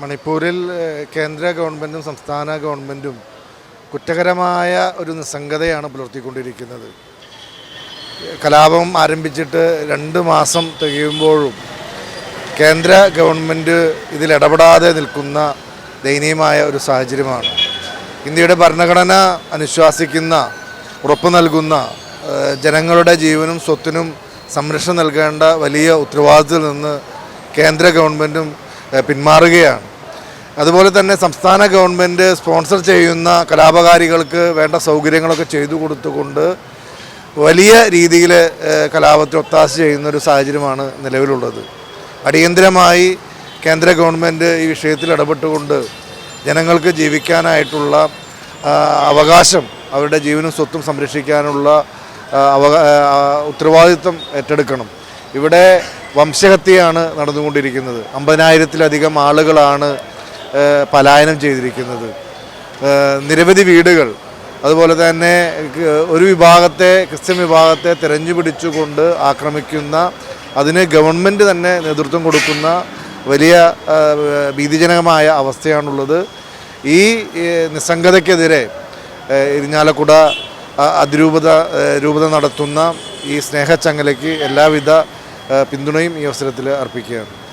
മണിപ്പൂരിൽ കേന്ദ്ര ഗവൺമെന്റും സംസ്ഥാന ഗവൺമെന്റും കുറ്റകരമായ ഒരു നിസ്സംഗതയാണ് പുലർത്തിക്കൊണ്ടിരിക്കുന്നത്. കലാപം ആരംഭിച്ചിട്ട് രണ്ട് മാസം തികയുമ്പോഴും കേന്ദ്ര ഗവൺമെന്റ് ഇതിലിടപെടാതെ നിൽക്കുന്ന ദയനീയമായ ഒരു സാഹചര്യമാണ്. ഇന്ത്യയുടെ ഭരണഘടന അനുശ്വാസിക്കുന്ന ഉറപ്പ് നൽകുന്ന ജനങ്ങളുടെ ജീവനും സ്വത്തിനും സംരക്ഷണം നൽകേണ്ട വലിയ ഉത്തരവാദിത്തത്തിൽ നിന്ന് കേന്ദ്ര ഗവൺമെന്റും പിന്മാറുകയാണ്. അതുപോലെ തന്നെ സംസ്ഥാന ഗവൺമെന്റ് സ്പോൺസർ ചെയ്യുന്ന കലാപകാരികൾക്ക് വേണ്ട സൗകര്യങ്ങളൊക്കെ ചെയ്തു കൊടുത്തുകൊണ്ട് വലിയ രീതിയിൽ കലാപത്തിൽ ഒത്താശ ചെയ്യുന്നൊരു സാഹചര്യമാണ് നിലവിലുള്ളത്. അടിയന്തരമായി കേന്ദ്ര ഗവൺമെന്റ് ഈ വിഷയത്തിൽ ഇടപെട്ടുകൊണ്ട് ജനങ്ങൾക്ക് ജീവിക്കാനായിട്ടുള്ള അവകാശം അവരുടെ ജീവനും സ്വത്തും സംരക്ഷിക്കാനുള്ള അവ ഉത്തരവാദിത്വം ഏറ്റെടുക്കണം. ഇവിടെ വംശഹത്യയാണ് നടന്നുകൊണ്ടിരിക്കുന്നത്. അമ്പതിനായിരത്തിലധികം ആളുകളാണ് പലായനം ചെയ്തിരിക്കുന്നത്. നിരവധി വീടുകൾ അതുപോലെ തന്നെ ഒരു വിഭാഗത്തെ ക്രിസ്ത്യൻ വിഭാഗത്തെ തിരഞ്ഞു പിടിച്ചുകൊണ്ട് ആക്രമിക്കുന്ന അതിന് ഗവൺമെന്റ് തന്നെ നേതൃത്വം കൊടുക്കുന്ന വലിയ ഭീതിജനകമായ അവസ്ഥയാണുള്ളത്. ഈ നിസ്സംഗതയ്ക്കെതിരെ ഇരിഞ്ഞാലക്കുട അതിരൂപത രൂപത നടത്തുന്ന ഈ സ്നേഹച്ചങ്ങലയ്ക്ക് എല്ലാവിധ പിന്തുണയും ഈ അവസരത്തിൽ അർപ്പിക്കുകയാണ്.